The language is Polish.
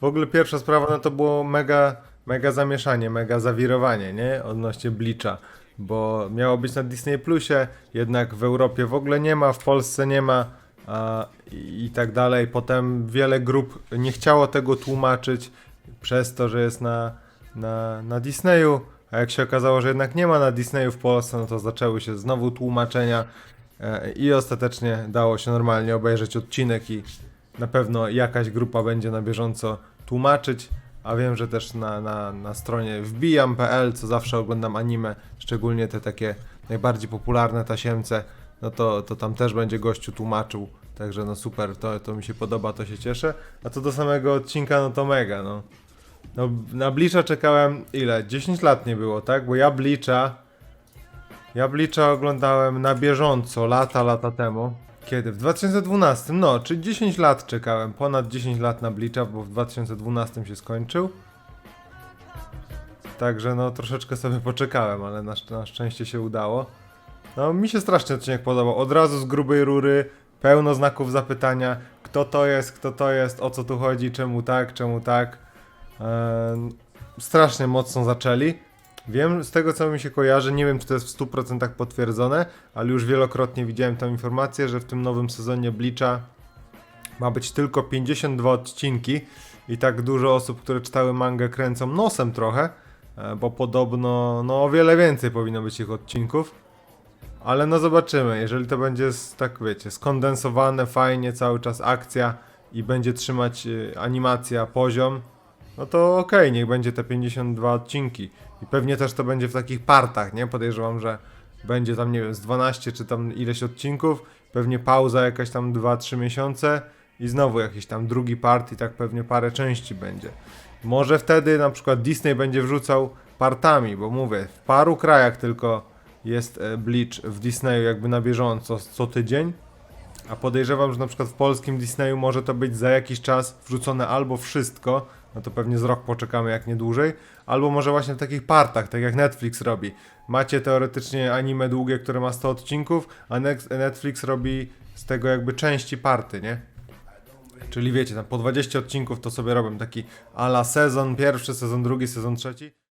W ogóle pierwsza sprawa, no to było mega, mega zamieszanie, mega zawirowanie, nie? Odnośnie Bleacha. Bo miało być na Disney Plusie, jednak w Europie w ogóle nie ma, w Polsce nie ma a, i, i tak dalej. Potem wiele grup nie chciało tego tłumaczyć przez to, że jest na, na, na Disneyu. A jak się okazało, że jednak nie ma na Disneyu w Polsce, no to zaczęły się znowu tłumaczenia e, i ostatecznie dało się normalnie obejrzeć odcinek i na pewno jakaś grupa będzie na bieżąco tłumaczyć, a wiem, że też na, na, na stronie wbijam.pl, co zawsze oglądam anime, szczególnie te takie najbardziej popularne tasiemce, no to, to tam też będzie gościu tłumaczył, także no super, to, to mi się podoba, to się cieszę, a co do samego odcinka, no to mega, no. No, na Bleacha czekałem ile? 10 lat nie było, tak? Bo ja Bleacha ja Bleacha oglądałem na bieżąco lata, lata temu. Kiedy? W 2012, no, czy 10 lat czekałem, ponad 10 lat na Bleacha, bo w 2012 się skończył. Także no, troszeczkę sobie poczekałem, ale na, na szczęście się udało. No, mi się strasznie odcinek podobał. Od razu z grubej rury, pełno znaków zapytania, kto to jest, kto to jest, o co tu chodzi, czemu tak, czemu tak. Eee, strasznie mocno zaczęli. Wiem z tego co mi się kojarzy, nie wiem czy to jest w 100% potwierdzone, ale już wielokrotnie widziałem tą informację, że w tym nowym sezonie Bleacha ma być tylko 52 odcinki i tak dużo osób, które czytały mangę kręcą nosem trochę, e, bo podobno no o wiele więcej powinno być ich odcinków. Ale no zobaczymy, jeżeli to będzie tak wiecie, skondensowane fajnie, cały czas akcja i będzie trzymać y, animacja poziom, no to okej, niech będzie te 52 odcinki. I pewnie też to będzie w takich partach, nie? Podejrzewam, że będzie tam, nie wiem, z 12 czy tam ileś odcinków, pewnie pauza jakaś tam 2-3 miesiące i znowu jakiś tam drugi part i tak pewnie parę części będzie. Może wtedy na przykład Disney będzie wrzucał partami, bo mówię, w paru krajach tylko jest e, Bleach w Disneyu jakby na bieżąco co tydzień. A podejrzewam, że na przykład w polskim Disneyu może to być za jakiś czas wrzucone albo wszystko, no to pewnie z rok poczekamy jak nie dłużej, albo może właśnie w takich partach, tak jak Netflix robi. Macie teoretycznie anime długie, które ma 100 odcinków, a Netflix robi z tego jakby części party, nie? Czyli wiecie, tam po 20 odcinków to sobie robią taki ala sezon pierwszy, sezon drugi, sezon trzeci.